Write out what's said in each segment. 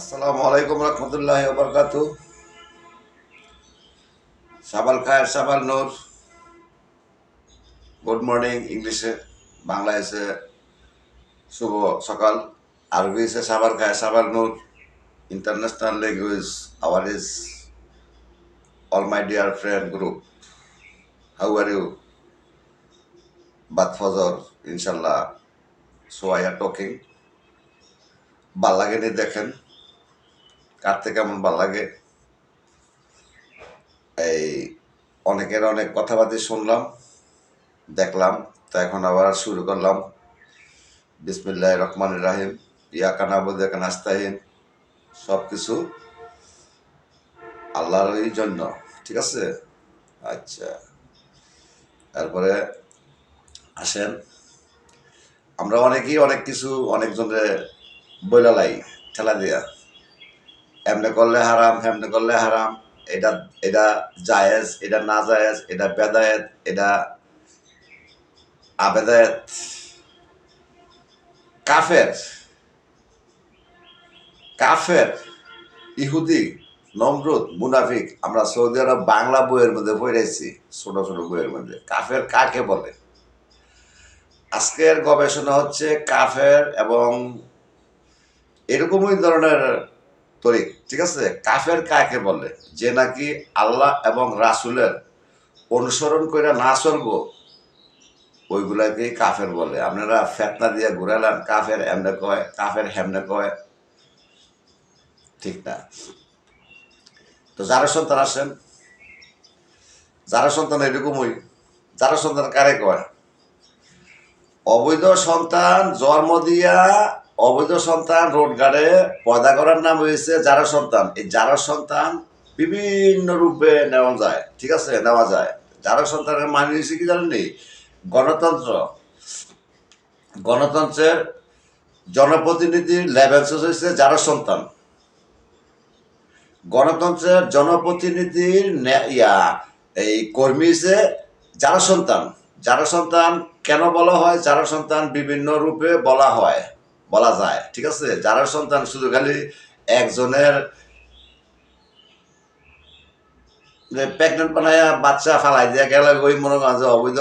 আসসালামু আলাইকুম রহমতুল্লাহ বরকাত সাবাল খায়ের সাবাল নূর। গুড মর্নিং, ইংলিশে বাংলা এসে শুভ সকাল। আরবি এসে সাবাল খায় সাবাল নূর। International language, our is all my dear friend group. How are you? বাদ ফজর ইনশাল্লাহ সো আই আর টকিং। ভালো লাগে নি দেখেন। কাটতে কেমন ভালো লাগে? এই অনেকের অনেক কথাবার্তা শুনলাম, দেখলাম, তো এখন আবার শুরু করলাম। বিসমিল্লাহ রহমান রাহিম ইয়া কানাবুদ এখানে আস্তাহিন সব কিছু আল্লাহরই জন্য, ঠিক আছে? আচ্ছা তারপরে আসেন। আমরা অনেকেই অনেক কিছু অনেকজনের বইলালাই ঠেলা দিয়া। এমনে করলে হারাম, হেমনে করলে হারাম। এটা এটা জায়েজ, এটা না জায়েজ, এটা বেদায়েত, এটা আবেদায়েত। কাফের কাফের, ইহুদি, নমরুদ, মুনাফিক, আমরা সৌদি আরব বাংলা বইয়ের মধ্যে পড়েছি, ছোট ছোট বইয়ের মধ্যে। কাফের কাকে বলে? আজকের গবেষণা হচ্ছে কাফের এবং এরকমই ধরনের তরিক, ঠিক আছে? কাফের কাকে বলে? যে নাকি আল্লাহ এবং রাসুলের অনুসরণ করে না চলবো, ওইগুলাকেই কাফের বলে। আপনারা ফেতনা দিয়ে ঘুরালেন কাফের এমনে কয়, কাফের হেমনে কয়। ঠিক না? তো যারা সন্তান আসেন, যারা সন্তান এরকমই, যারা সন্তান কারে কয়? অবৈধ সন্তান জন্ম দিয়া অবৈধ সন্তান রোডঘাটে পয়দা করার নাম হয়েছে যারা সন্তান। এই যারা সন্তান বিভিন্ন রূপে নেওয়া যায়, ঠিক আছে? নেওয়া যায়। যারা সন্তানের মানে হয়েছে কি জানেননি গণতন্ত্র। গণতন্ত্রের জনপ্রতিনিধির লেভেল হয়েছে যারা সন্তান। গণতন্ত্রের জনপ্রতিনিধির ইয়া, এই কর্মী হচ্ছে যারা সন্তান। যারা সন্তান কেন বলা হয়? যারা সন্তান বিভিন্ন রূপে বলা হয়। বলা যায়, ঠিক আছে? যারা সন্তান, শুধু খালি একজনের প্রেগনেন্ট বানায় বাচ্চা ফালাই দিয়া গেল ওই মনে করেন যে অবৈধ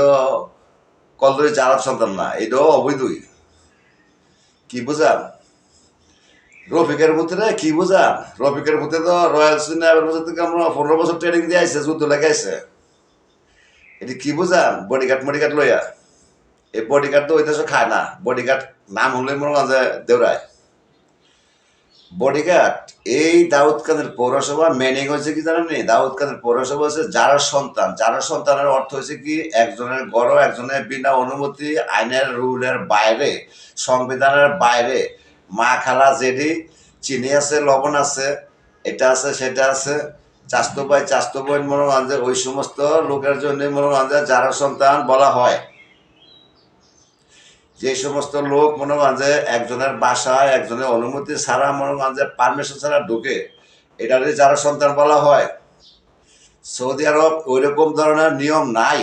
কলদরি যারা সন্তান না, এটাও অবৈধই। কি বুঝান? রফিকের ভিতরে কি বুঝান? রফিকের ভিতরে তো রয়্যাল সিনেমার বছর থেকে আমরা পনেরো বছর ট্রেনিং দিয়ে আইসে যুদ্ধ লেগে আইসে এটি কি বুঝান? বডিগার্ড মডিগার্ড লইয়া। এই বডিগার্ড তো ওই দেশে খায় না। বডিগার্ড নাম হলে মনে হয় যে দেউরায় বডিগার্ড এই দাউদকাদের পৌরসভা মেনিং হয়েছে কি জানেন? নি দাউদকাদের পৌরসভা হচ্ছে যারা সন্তান। যারা সন্তানের অর্থ হয়েছে কি? একজনের গড় একজনের বিনা অনুমতি, আইনের রুলের বাইরে সংবিধানের বাইরে মা খালা জেডি চিনি আছে, লবণ আছে, এটা আছে, সেটা আছে। চাস্তো ভাই চাস্তো বোন মনে হয় যে ওই সমস্ত লোকের জন্য মনে হয় যে যারা সন্তান বলা হয়। যে সমস্ত লোক মনে করেন যে একজনের বাসায় একজনের অনুমতি ছাড়া মনে করেন যে পারমিশন ছাড়া ঢুকে এটারে যারা সন্তান বলা হয়। সৌদি আরব ওইরকম ধরনের নিয়ম নাই।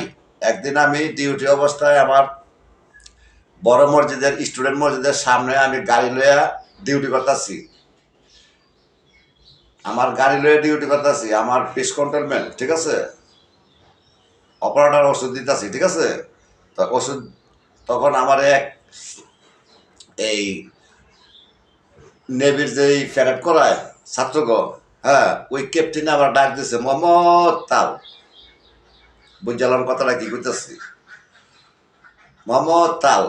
একদিন আমি ডিউটি অবস্থায় আমার বড় মসজিদের স্টুডেন্ট মসজিদের সামনে আমি গাড়ি লইয়া ডিউটি করতেছি। আমার গাড়ি লইয়া ডিউটি করতেছি, আমার পিস কন্ট্রোলমেন্ট ঠিক আছে? অপারেটর ওষুধ দিতেছি, ঠিক আছে? তো ওষুধ তখন আমার এক এই নেভির যেই ফেরাট করায় ছাত্রগণ হ্যাঁ ওই ক্যাপ্টেন আবার ডাক দিছে মোহাম্মদ তাল বুঝলাম কথাটা কি করতেছি মোহাম্মদ তাল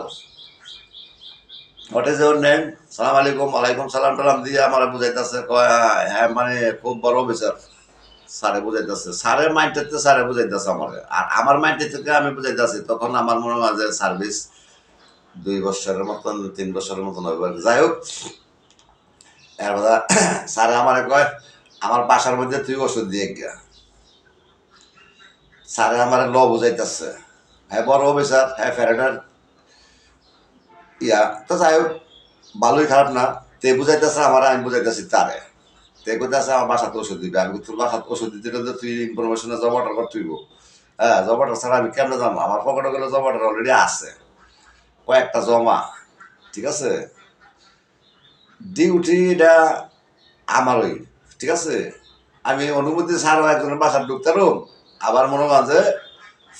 হোয়াট ইজ ইউর নেম সালাম আলাইকুম আলাইকুম সালাম টালাম দিয়ে আমার বুঝাইতেছে কয় হ্যাঁ, হ্যাঁ মানে খুব বড় অফিসার স্যারে বুঝাইতেছে স্যারের মাইন্ডটাতে স্যারে বুঝাইতেছে আমার। আর আমার মাইন্ডে থেকে আমি বুঝাইতেছি তখন আমার মনে হয় যে সার্ভিস দুই বছরের মতন, তিন বছরের মতন হবে যাই হোক স্যারে আমার কয়, আমার বাসার মধ্যে তুই ওষুধ দিয়ে গিয়া। স্যারে আমার ল বুঝাইতেছে। হ্যাঁ বড় অফিসার হ্যাঁ ফেরাটার ইয়া। তো যাই হোক, ভালোই খারাপ না। তে বুঝাইতেছে আমার, আমি বুঝাইতেছি তারে। তে কইতেছে, আমার বাসাতে ওষুধ দিবে। আমি তোর বাসাতে ওষুধ দিতে গেলে তুই ইনফরমেশনে জব অর্ডার করতে হইব। হ্যাঁ অর্ডার ছাড়া আমি কেমনে যাব আমার পকেটে গেলে অর্ডার অলরেডি আছে। কয়েকটা জমা, ঠিক আছে? ডিউটিটা আমারই, ঠিক আছে? আমি অনুমতি ছাড়াও একজনের বাসার ঢুকতারও আবার মনে হয় যে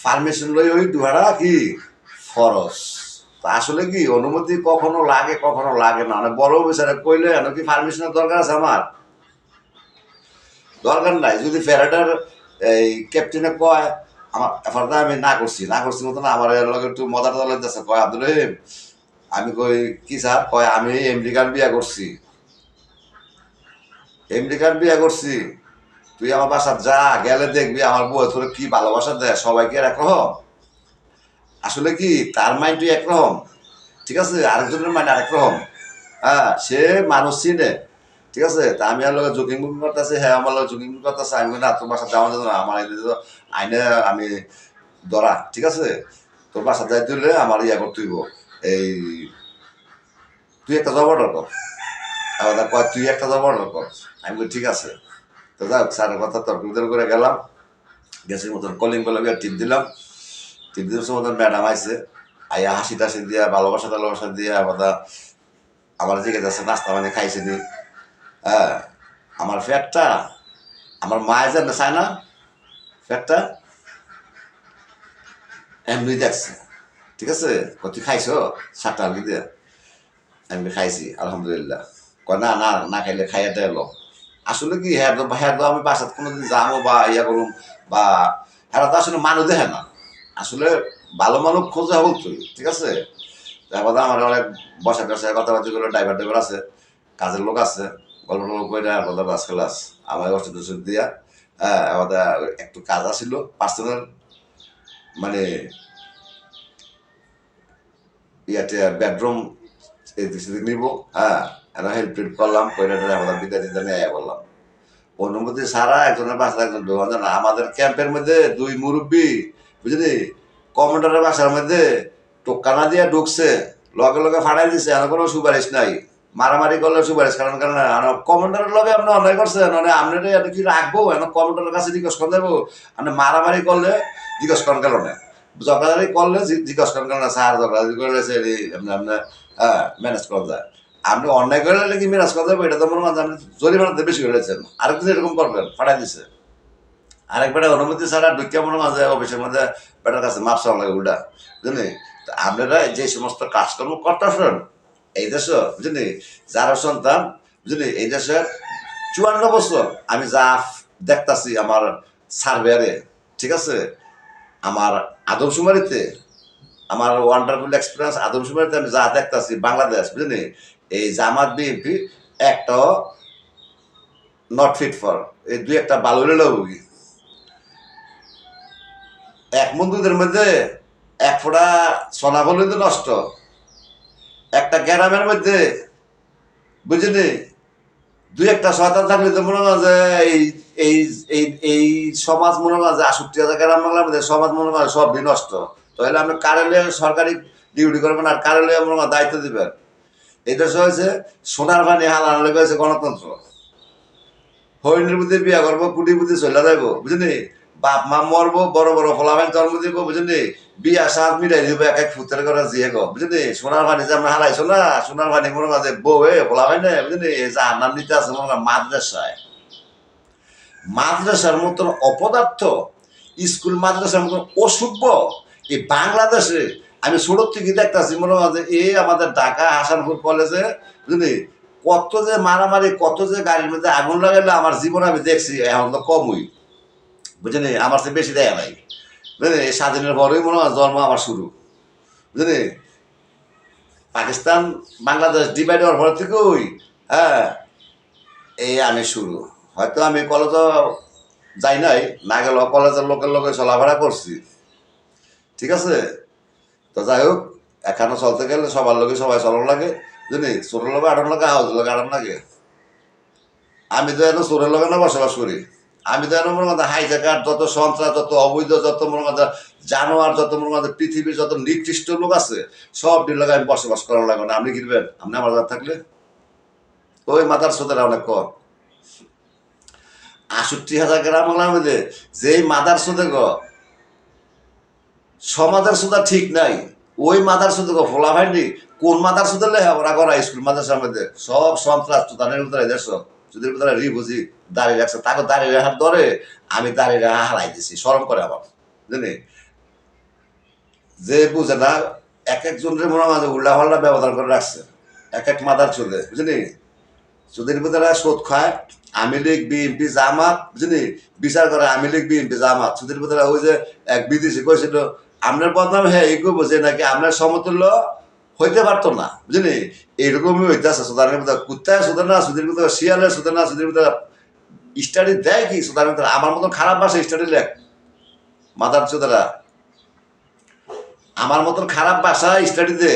পারমিশন লই ওই দুহারা কি? ফরস তা আসলে কি, অনুমতি কখনো লাগে কখনো লাগে না। মানে বড় বিচারে কইলে এন কি পারমিশনের দরকার আছে আমার? দরকার নাই। যদি ফেরাটার এই ক্যাপ্টেনে কয় আমার এফারটা আমি না করছি না করছি মতো না, আমার লগে একটু মজার দল হইতেছে কয়, আব্দুল রহিম আমি কই, কি স্যার? কয়, আমি আমেরিকান বিয়া করছি। আমেরিকান বিয়া করছি। তুই আমার বাসা যা গেলে দেখবি, আমার বউ তোর কি ভালোবাসা দেয়, সবাইকে একরকম। আসলে কি, তার মাইন্ড একরকম, ঠিক আছে? আরেকজনের মাইন্ড আরেক রকম হ্যাঁ সে মানুষ চিনে ঠিক আছে? তা আমি আর লোক জুকিং বুকিং করতেছি হ্যাঁ আমার লোক জুকিং বুকিং করতেছে, আমি না, তোর বাসা যাওয়া যাবে না, আমার এই আইনে আমি ধরা, ঠিক আছে? তোর বাসা যাইতে হলে আমার ইয়া করতে হইব। এই, তুই একটা জব অর্ডার কর। আবার কয়, তুই একটা জব অর্ডার কর। আমি বলি, ঠিক আছে। তো যাক স্যারের কথা তর্ক বিতর্ক করে গেলাম। গ্যাসের মতন কলিং বলে টিপ দিলাম। টিপ দিলাম মতন ম্যাডাম আইসে আইয়া হাসি টাসি দিয়া ভালোবাসা টালোবাসা দিয়া, আবার আমার জিজ্ঞেস আছে নাস্তা মানে খাইছে নি। হ্যাঁ আমার ফ্যাটটা আমার মায়ের জানে চায় না ফ্যাটটা এমনি দেখছে, ঠিক আছে? ক তুই খাইছো? সাতটা আলগি দিয়ে। আমি খাইছি, আলহামদুলিল্লাহ। কয়, না না না খাইলে খাইয়া দেয় আসলে কি হ্যাঁ হ্যাঁ আমি বাসাত কোনোদিন যাব বা ইয়া করুম বা হ্যাঁ তো আসলে মানুষ দেখে না। আসলে ভালো মানুষ খোঁজা বলতো ঠিক আছে? তারপর আমার অনেক বসা টসা কথাবার্তা করে ড্রাইভার ড্রাইভার আছে, কাজের লোক আছে। গল্প টল্প করে বাস ক্লাস আমার ওষুধ ওষুধ দিয়া হ্যাঁ আমাদের একটু কাজ আসিল পার্সোনাল মানে ইয়াতে বেডরুম নিব হ্যাঁ হেল্প টেল্প করলাম, কইরা টইরা আমাদের বিদ্যা টিদ্যা নিয়ে বললাম। অনুমতি সারা একজনের বাসা একজন দোকান না আমাদের ক্যাম্পের মধ্যে দুই মুরব্বী, বুঝলি? কমান্ডারের বাসার মধ্যে টোকানা দিয়ে ঢুকছে, লগে লগে ফাড়াই দিছে আর কোনো সুপারিশ নাই। মারামারি করলে সুপারিশ, কারণ কারণ কমান্ডারের লগে আপনি অন্যায় করছেন মানে আপনার এটা কি রাখব? এখন কমান্ডারের কাছে জিজ্ঞেস করে দেবো আপনি মারামারি করলে জিজ্ঞেস করেন কেন না? ঝগড়াঝাড়ি করলে জিজ্ঞেস করেন কেন না, স্যার ঝগড়াঝাড়ি করলে সে আপনি হ্যাঁ ম্যানেজ করা যায়। আপনি অন্যায় করলে কি ম্যানেজ করা যাবে, এটা তো মনে হয় আপনি জরিমানাতে বেশি করেছেন আরেকদিন এরকম করবেন ফাটাই দিছে। আরেক বেটা অনুমতি ছাড়া ঢুকিয়া মনে মাঝে অফিসের মধ্যে বেটার কাছে মাপ চাওয়া লাগে ওটা বুঝলি আপনারা যে সমস্ত কাজকর্ম করতেছেন এই দেশে, বুঝলি? যারা সন্তান, বুঝলি? এই দেশের চুয়ান্ন বছর আমি যা দেখতাছি আমার সার্ভেয়ারে, ঠিক আছে? আমার আদমশুমারিতে, আমার ওয়ান্ডারফুল এক্সপিরিয়েন্স আদমশুমারিতে আমি যা দেখতাছি বাংলাদেশ, বুঝলি? এই জামাত বিএনপি একটা নট ফিট ফর এই দুই একটা ভালো বুঝি এক বন্ধুদের মধ্যে এক ফোঁটা সোনা বলে নষ্ট। একটা গ্রামের মধ্যে বুঝলি দুই একটা শয়তান থাকলে তো মনে হয় যে এই এই এই এই সমাজ মনে হয় যে আষট্টি হাজার গ্রাম বাংলার মধ্যে সমাজ মনে হয় সবই নষ্ট। তাহলে আপনি কারেলে সরকারি ডিউটি করবেন আর কারেলে মনে হয় দায়িত্ব দিবেন? এই দেশে হয়েছে সোনার পানি হালানো হয়েছে গণতন্ত্র। হরিণের বুদ্ধি বিয়া করব, কুটির বুদ্ধি চলে যাইবো বুঝলি বাপ, মা মরবো, বড় বড় ফলাফাইন জন্ম দিব, বুঝলি? বিয়া সাত মিলাই দিব, এক এক ফুতের করে জিয়ে গো বুঝলি? সোনার পানি যে আমরা হারাইছো না, সোনার পানি মনে কাছে বউ এ ফলাফাইন না বুঝলি? এই যে আন্নার নিতে আছে, মনে মাদ্রাসায়। মাদ্রাসার মতন অপদার্থ, স্কুল মাদ্রাসার মতন অসভ্য এই বাংলাদেশে আমি ছোট থেকে দেখতেছি, মনে যে এই আমাদের ঢাকা হাসানপুর কলেজে, বুঝলি? কত যে মারামারি, কত যে গাড়ির মধ্যে আগুন লাগাইলে, আমার জীবন আমি দেখছি, এখন তো কমই। বুঝলি আমার সে বেশি দেয় নাই বুঝলি এই স্বাধীনের পরেই মনে হয় জন্ম আমার শুরু। বুঝলি পাকিস্তান, বাংলাদেশ ডিভাইড হওয়ার পর থেকেই হ্যাঁ এই আমি শুরু। হয়তো আমি কলেজ যাই নাই, না গেলেও কলেজের লোকের লোকে চলাফেরা করছি। ঠিক আছে? তো যাই হোক, এখানে চলতে গেলে সবার লোকে সবাই চলন লাগে। বুঝলি ছোটোর লোকে আটান লাগে হাউস লোকে আটান লাগে। আমি তো এনে চোরের লোকে না বসবাস করি। আমি তো এনে মনে হাইজাকার, যত সন্ত্রাস, যত অবৈধ, যত মনে কথা জানোয়ার, যত মনে কথা পৃথিবীর যত নিকৃষ্ট লোক আছে, সব লোকে আমি বসবাস করার লাগবে না। আপনি কিনবেন আপনি আমার থাকলে? ওই মাথার সোদের অনেক কম। আষট্টি হাজার গ্রাম মধ্যে যেই মাদার সোদে গ, সমাজের সোদা ঠিক নাই। ওই মাদার সোদে গো ফোলা ভাইনি, কোন মাদার সোদে লেখা ওরা করা? স্কুল, মাদ্রাসার মধ্যে। সব সন্ত্রাস তো তাদের ভিতরে দেশ সুধীর তারা রিভুজি দাঁড়িয়ে রাখছে, তাকে দাঁড়িয়ে রাখার ধরে আমি দাঁড়িয়ে রাখা হারাই দিছি সরম করে আমার। বুঝলি যে বুঝে না, এক একজনের মনে মাঝে উল্টা পাল্টা ব্যবধান করে রাখছে, এক এক মাদার চলে বুঝলি সুধীর তারা শোধ খায়, আমি লীগ, বিএনপি, জামাত বুঝলি বিচার করে, আমি লীগ, বিএনপি, জামাত। সুধীর তারা ওই যে এক বিদেশি কইছিল আপনার বদনাম হ্যাঁ এই করব যে নাকি আপনার সমতুল্য হইতে পারতো না, বুঝলি? এইরকমই হইতেছে, সুদানের ভিতরে কুত্তায় সুদার না সুধীর ভিতরে শিয়ালের সুদার না সুধীর ভিতরে স্টাডি দেয় কি সুদানের ভিতরে আমার মতন খারাপ ভাষা স্টাডি লেখ। মাদার চোদারা, আমার মতন খারাপ ভাষা স্টাডি দে।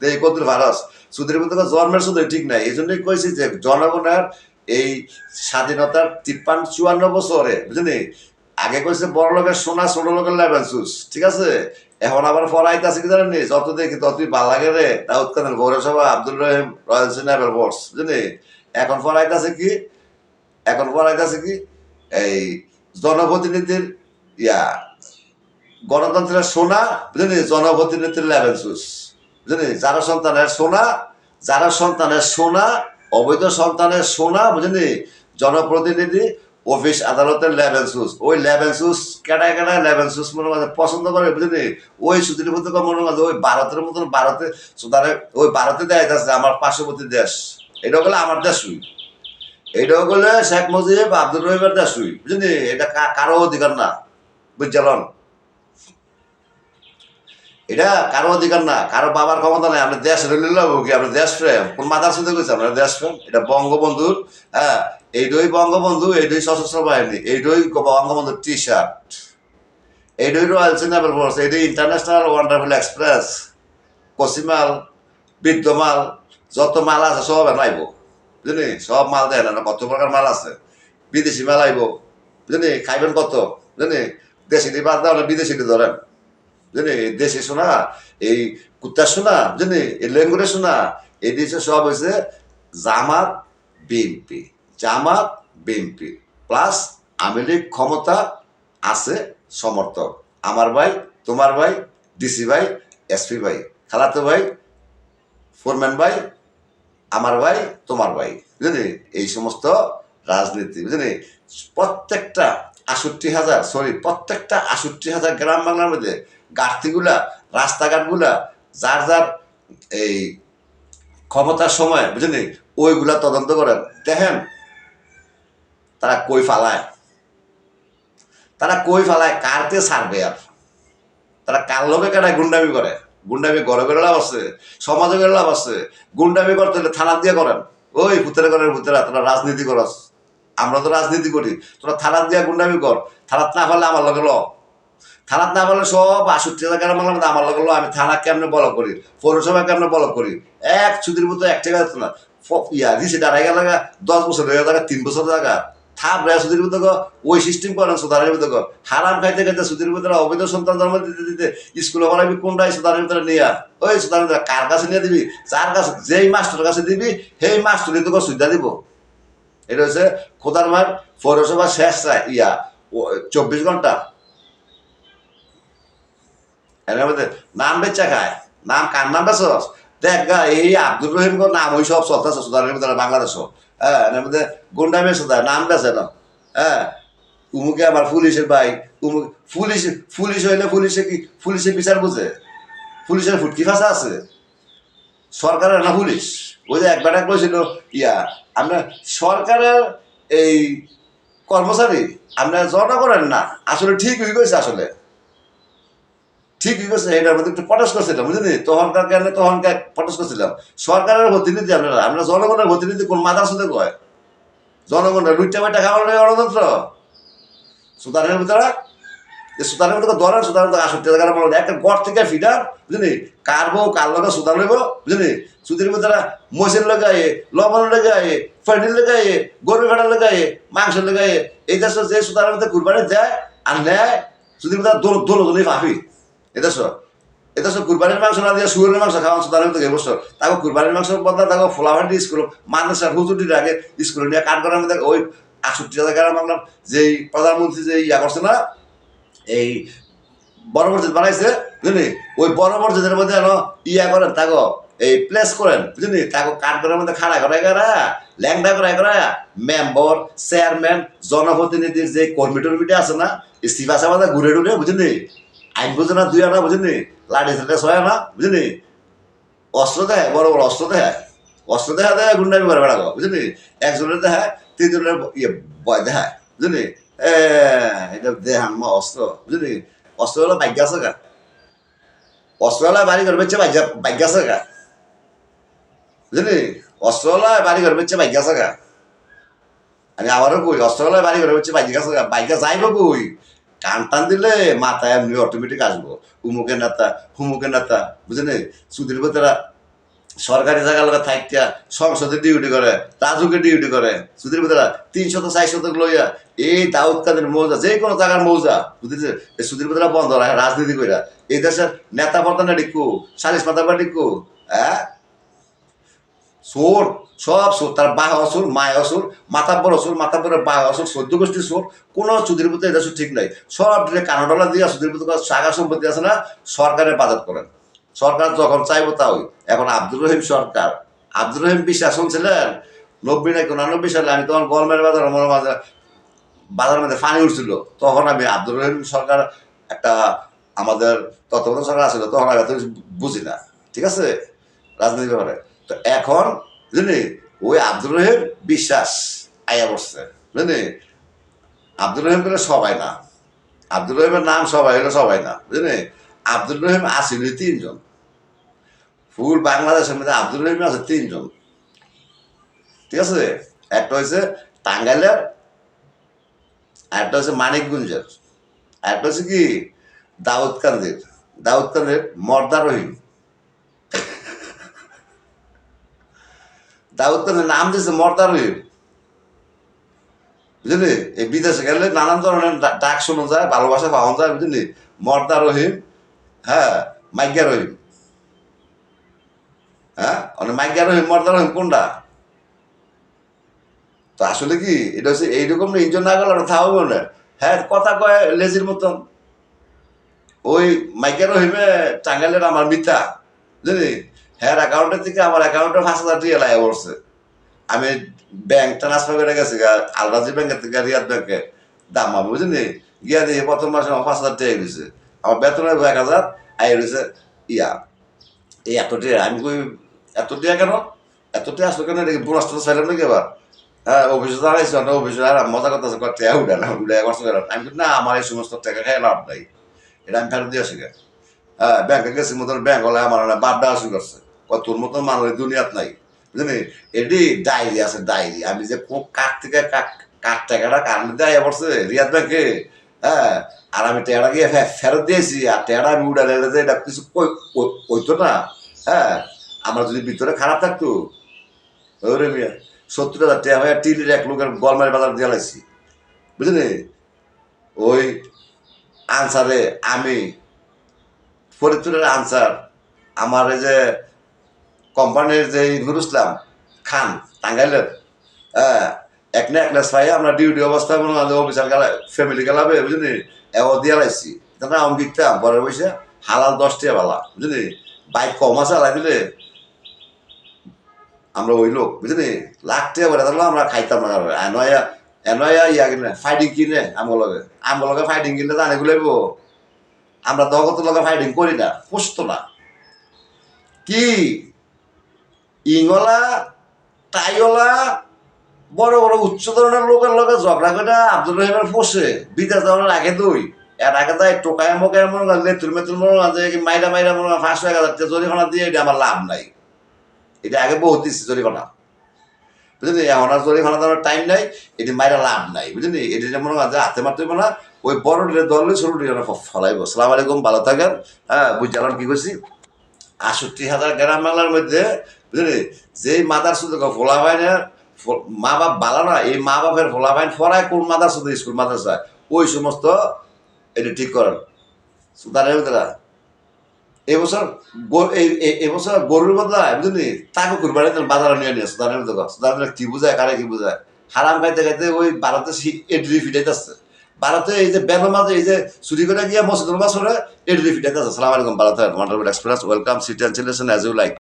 দে কদ্দুর ভারস সুধীর ভিতরে জন্মের শুধু ঠিক নাই। এই জন্যই কইছি যে জনগণের এই স্বাধীনতার তিপ্পান্ন, চুয়ান্ন বছরে, বুঝলি? আগে কইছে বড় লোকের সোনা ছোট লোকের লেভেল ঠিক আছে? এখন আবার ফরাইত আছে কি জানেন যত দেখি ততই ভালো লাগে রে। দাউদ খানের পৌরসভা, আব্দুল রহিম, রয়্যাল সিনেমার বোর্ডস বুঝলি? এখন ফরাইত আছে কি? এখন ফরাইত আছে কি? এই জনপ্রতিনিধির ইয়া, গণতন্ত্রের সোনা, বুঝলি? জনপ্রতিনিধির লেভেল চুস বুঝলি? যারা সন্তানের সোনা, যারা সন্তানের সোনা, অবৈধ সন্তানের সোনা, বুঝলি? জনপ্রতিনিধি অফিস আদালতের লেভেল সুস। ওই লেভেল সুস কেটায় কেটায় লেভেল সুস মনে মাঝে পছন্দ করে, বুঝলি? ওই সুতির মধ্যে মনে মাঝে ওই ভারতের মতন ভারতে, সুতারে ওই ভারতে দেয় যাচ্ছে আমার পার্শ্ববর্তী দেশ। এটা হলে আমার দেশ শুই এটা হলে শেখ মুজিব আব্দুল রহিমের দেশ শুই বুঝলি? এটা কারও অধিকার না বুঝছিলেন এটা কারও অধিকার না, কারও বাবার ক্ষমতা নাই, আমরা দেশ রেলে লাবো কি, আমরা দেশ প্রেম। কোন মাথার সাথে কইছে আমরা দেশ প্রেম। এটা বঙ্গবন্ধুর হ্যাঁ এইটাই বঙ্গবন্ধু এইটাই সশস্ত্র বাহিনী এইটাই বঙ্গবন্ধুর টি শার্ট এইটাই রয়্যাল সিনেমাল ফোর্স এইটাই ইন্টারন্যাশনাল ওয়ান্ডারফুল এক্সপ্রেস কসিমাল বিদ্যমাল যত মাল আছে সব আনাইব বুঝলি? সব মাল দেয় না কত প্রকার মাল আছে? বিদেশি মাল আইব, বুঝলি? খাইবেন কত, বুঝলি? দেশি বাদ দাও বিদেশি ধরেন, বুঝলি? দেশে শোনা এই কুত্তার শোনা বুঝলি? এই লেঙ্গুরে শোনা এই দেশে সব হয়েছে Jamaat, BNP. Jamaat, BNP. Plus Awami League ক্ষমতা আছে সমর্থক। আমার ভাই, তোমার ভাই, ডিসি ভাই, এসপি ভাই, খালাতো ভাই, ফোরম্যান ভাই, আমার ভাই, তোমার ভাই। বুঝলি? এই সমস্ত রাজনীতি, বুঝলি? প্রত্যেকটা আষট্টি হাজার সরি প্রত্যেকটা আষট্টি হাজার গ্রাম বাংলার মধ্যে গার্তিগুলা রাস্তাঘাটগুলা, যার যার এই ক্ষমতার সময়, বুঝলি? ওইগুলা তদন্ত করেন। দেখেন তারা কই ফালায়? তারা কই ফালায়? কারতে ছাড়বে আর। তারা কার লোকে কেটায় গুন্ডামি করে? গুন্ডামি ঘরে করে লাভ আছে, সমাজে করে লাভ আছে। গুন্ডামি করতে হলে থানা দিয়ে করেন। ওই ভূতের ঘরের ভূতেরা, তোরা রাজনীতি করস। আমরা তো রাজনীতি করি। তোরা থানা দিয়া গুন্ডামি কর। থানাত না পারলে আমার লগে ল। থানাত না পারলে সব আষট্টি হাজার গ্রাম আমার লগে ল। আমি থানা কেমনে বলক করি? পৌরসভা কেমনে বলক করি? এক ছুটির মতো এক টাকা না। ইয়া দিছে দাঁড়াই গেল দশ বছর হয়ে জায়গা তিন বছর জায়গা থাপ রে সুধীর গো, ওই সিস্টেম করেন সুধারের মতো হারাম খাইতে খাইতে সুধীর মতো অবৈধ সন্তান জন্ম দিতে দিতে স্কুলে পড়াবি কোনটাই সুধারের ভিতরে নিয়ে। ওই সুধারের ভিতরে কার কাছে নিয়ে দিবি? যার কাছে যেই মাস্টার কাছে দিবি সেই মাস্টারই তোকে সুবিধা দিব। এটা হচ্ছে খোদার মার পৌরসভা শেষ ইয়া চব্বিশ ঘণ্টা। এর নাম বেচা খায়। নাম কার নাম বেচস? দেখ এই আব্দুর রহিম নাম ওই সব চলতেছে সুদানের ভিতরে বাংলাদেশও। হ্যাঁ মধ্যে গুন্ডামে সুদা নাম বেচে না হ্যাঁ উমুকে আমার পুলিশের ভাই, উমুক, পুলিশ পুলিশ হইলে পুলিশে কি, পুলিশে বিচার বুঝে? পুলিশের ফুটকি ফাঁসা আছে। সরকারের না পুলিশ? ওই যে একবার করেছিল ইয়া, আমরা সরকারের এই কর্মচারী, আমরা জনগণের না, আসলে ঠিক হয়ে গেছে আসলে। ঠিক গেছে এটার মধ্যে একটু পটাশ করছিলাম বুঝলি তখনকার কেন তখনকার পটাশ করছিলাম। সরকারের প্রতিনিধি আপনারা, আমরা জনগণের প্রতিনিধি কোন মাদার সাথে কয়? জনগণের লুইটা বাইটা খাওয়ানো গণতন্ত্র সুতারের ভিতরে যে সুতারের ভিতরে ধরেন সুতারের ভিতরে টাকার মনে একটা গড় থেকে ফিডার বুঝলি কার বউ কার লগে সুতার লইব বুঝলি সুতির ভিতরে মহিষের লাগায়ে লবণ লাগায়ে ফেডির লাগায়ে গরু ভেড়া লাগায়ে মাংস লাগায়ে এই দেশ যে সুতারের ভিতরে কুরবানি দেয় আর নেয়, সুতির ভিতরে দোল দোল দোলই এদেশ সব কুরবানির মাংস না দিয়ে শুয়ারের মাংস খাওয়া সুতারের ভিতরে বছর। তাকে কুরবানির মাংস বদলা, তাকে ফ্লাওয়ার স্কুল মানুষের হুজুরির আগে স্কুলে নিয়ে কাঠ করার মধ্যে ওই আষট্টি হাজার গ্রাম বাংলার যেই প্রধানমন্ত্রী যে ইয়া করছে না, এই বড় মসজিদ বানাইছে, বুঝলি? ওই বড় মসজিদের মধ্যে যেন ইয়া করেন, তাকে এই প্লেস করেন, বুঝলি? তাকে কাঠ করার মধ্যে খাড়া করে করা ল্যাংডা করে করা মেম্বার, চেয়ারম্যান, জনপ্রতিনিধির যে কর্মী টর্মিটা আছে না ইস্তিফা সামাদা ঘুরে টুরে বুঝলি? আইন বুঝে না, দুই আনা বুঝলি লাঠি সাথে ছয় আনা বুঝলি অস্ত্র দেয় বড় বড় অস্ত্র দেয় অস্ত্র দেখা দেয় গুন্ডামি করে বেড়াবো বুঝলি একজনের দেখায়, তিনজনের ইয়ে বয় দেখায় বুঝলি এটা দেহান মা অস্ত্র বুঝলি অস্ত্র হলো ভাগ্য আছে গা। অস্ত্র বাড়ি ঘর বেচে ভাগ্য আছে গা। বুঝলি অস্ত্র বাড়ি ঘর বেচে ভাগ্য আছে গা। আমি আবারও কই, অস্ত্র বাড়ি ঘর বেচে ভাগ্য আছে গা ভাগ্য যাইব কই? কান টান দিলে মাথায় এমনি অটোমেটিক আসব। উমুকের নেতা হুমুকের নেতা বুঝলি সুধীর ভেতরা সরকারি জায়গা লোক থাকতিয়া সংসদে ডিউটি করে, রাজুকে ডিউটি করে। সুধীর ভেতরা তিন শত শতক লইয়া এই দাউদ কাদের মৌজা যে কোনো জায়গার মৌজা, বুঝেছে? এই সুধীর ভেতরা বন্ধ রাখে, রাজনীতি কইরা। এই দেশের নেতা প্রধান ডিকু সালিশ মাতা ডিকু হ্যাঁ? সোর সব সোর তার বাহ অসুর, মায় অসুর, মাতাব্বর অসুর, মাতাব্বরের বাহ অসুর, সদ্য গোষ্ঠী সোর কোনো সুধীর পুত্র এটা ঠিক নাই। সব দিলে কানাডলা দিয়ে সুধীর পুত্র সাগা সম্পত্তি আছে না, সরকারের বাজার করেন। সরকার যখন চাইব তাই এখন আব্দুর রহিম সরকার, আব্দুর রহিম বিশ্বাস ছিলেন নব্বই নাকি উনানব্বই সালে আমি তখন গলমের বাজার মনে মাঝে বাজার মধ্যে ফানি উঠছিল। তখন আমি আব্দুর রহিম সরকার একটা আমাদের তত্ত্বাবধান সরকার আছিল, তখন আমি এত বুঝি না। ঠিক আছে? রাজনীতির ব্যাপারে। তো এখন বুঝলি ওই আব্দুর রহিম বিশ্বাস আয়া বসছে বুঝলি আব্দুর রহিম করে সবাই না। আব্দুর রহিমের নাম সবাই হলো সবাই না বুঝলি আব্দুর রহিম আসিল তিনজন। ফুল বাংলাদেশের মধ্যে আব্দুর রহিম আছে তিনজন। ঠিক আছে? একটা হচ্ছে টাঙ্গাইলের একটা হচ্ছে মানিকগঞ্জের। একটা হচ্ছে কি? দাউদকান্দির। দাউদকান্দির মর্দা রহিম। দাউদকান্দির নাম দিয়েছে মর্দা রহিম বুঝলি? এই বিদেশে গেলে নানান ধরনের ডাক শোনা যায়, ভালোবাসা পাওয়া যায়, বুঝলি? মর্দা রহিম হ্যাঁ মাইকা রহিম। হ্যাঁ? মানে মাইকা রহিম মর্দা রহিম কোনটা? তো আসলে কি, এটা হচ্ছে এইরকম ইঞ্জন না গেল থাকব না হ্যাঁ কথা কয় লেজির মতন। ওই মাইকা রহিমে টাঙ্গাইলের আমার মিথ্যা বুঝলি? হ্যাঁ অ্যাকাউন্টের থেকে আমার অ্যাকাউন্টে পাঁচ হাজার টাকা লাগে পড়ছে। আমি ব্যাংক ট্রান্সফার করে গেছি আলরাজি ব্যাংকের থেকে রিয়াদ ব্যাংকে দাম আমি বুঝলি? গিয়া দিয়ে প্রথম মাসে আমার পাঁচ হাজার টাকা দিয়েছে আমার বেতন এক হাজার আই রয়েছে ইয়া। এই এত টাকা আমি কই এত টাকা কেন? এত টাকা আসলো কেন? এটাকে বোনাস টোনাস চাইলাম নাকি এবার? হ্যাঁ অফিসে দাঁড়াইছি না অফিসে আর মজা করতেছে কত টাকা উঠে না উঠে করছে আমি বলি, না আমার এই সমস্ত টাকা খাই লাভ নাই। এটা আমি ফেরত দিয়ে আসি। হ্যাঁ ব্যাংকে গেছি মতন ব্যাংক হলে আমার বাপ শুরু করছে। তোর মতন মানুষ দুনিয়াত নাই। বুঝলি? এটি ডায়েরি আছে, ডায়েরি। আমি যে কোন থেকে কাক- কার টাকাটা কার দেয় পড়ছে রিয়াদ ব্যাংকে হ্যাঁ? আর আমি টেয়ারা গিয়ে ফেরত দিয়েছি, আর টেয়ারা আমি উড়ালে যে এটা কিছু কই- কই- কইতো না হ্যাঁ? আমার যদি ভিতরে খারাপ থাকতো ওরে মিয়া, সত্তর হাজার টাকা হয়ে টিলির এক লোকের গলমারি বাজার দিয়ে লাইছি, বুঝলি? ওই আনসারে আমি, ফরিদপুরের আনসার, আমার যে কোম্পানির যে নুর ইসলাম খান, টাঙ্গাইলের হ্যাঁ এক না একলেস পাই আমরা ডিউটি অবস্থায় মনে হয় অফিসার গেলা ফ্যামিলি গেলাবে বুঝলি? এও দিয়ে লাইছি। তারপরে আমি বিকতাম পরে বসে হালাল দশ টাকা বালা, বুঝলি? বাইক কম আছে, আলাই দিলে আমরা ওই লোক, বুঝলি? লাখ টাকা তাহলে আমরা খাইতাম না এনয়া এনয়া ইয়া কিনে ফাইটিং কিনে আমার লগে। আমার লগে ফাইটিং কিনলে জানে গুলাইব আমরা দগত লগে ফাইটিং করি না, পুষতো না। কি? ইংলা টাইওলা বড় বড় উচ্চ ধরনের লোকের লগে ঝগড়া করে আব্দুল রহিমের পোষে। বিদেশ যাওয়ার আগে দুই। এর আগে তাই টোকায় মোকায় মনে করলে তুল মেতুল হয় যে মাইরা মাইরা মনে ফাঁস হয়ে গেল জরিমানা দিয়ে এটা আমার লাভ নাই। এটা আগে বহুত দিচ্ছি জরিমানা। বুঝলি? এখন আর জরিমানা দেওয়ার টাইম নাই, এটি মাইরা লাভ নাই, বুঝলি? এটি মনে যে হাতে মারতে না, ওই বড় দলে ছোট ফলাইব। সালাম আলাইকুম, ভালো থাকেন। হ্যাঁ বুঝলাম কি করছি আষট্টি হাজার গ্রাম বাংলার মধ্যে বুঝলি? যেই মাদার শুধু ফোলা ভাইনের মা বাপ বালা না এই মা বাপের ফোলা ভাইন ফরায় কোন মাদার শুধু স্কুল মাদ্রাসায় ওই সমস্ত এটা ঠিক করেন। সুতারের ভিতরে এবছর এবছর গরুর বদলায় বুঝলি? তাকে কুরবানি বাজারে নিয়ে নিয়ে সুদানের ভিতরে সুদানের কি বুঝায়, কারে কি বুঝায়? হারাম খাইতে খাইতে ওই ভারতে এডরি ফিটাইতেছে ভারতে এই যে বেনমাজে এই যে চুরি করে গিয়ে মসজিদুল মাসরে এডরি ফিটাইতেছে সালাম আলাইকুম, ভালো থাকেন। Wonderful express welcome city and as you like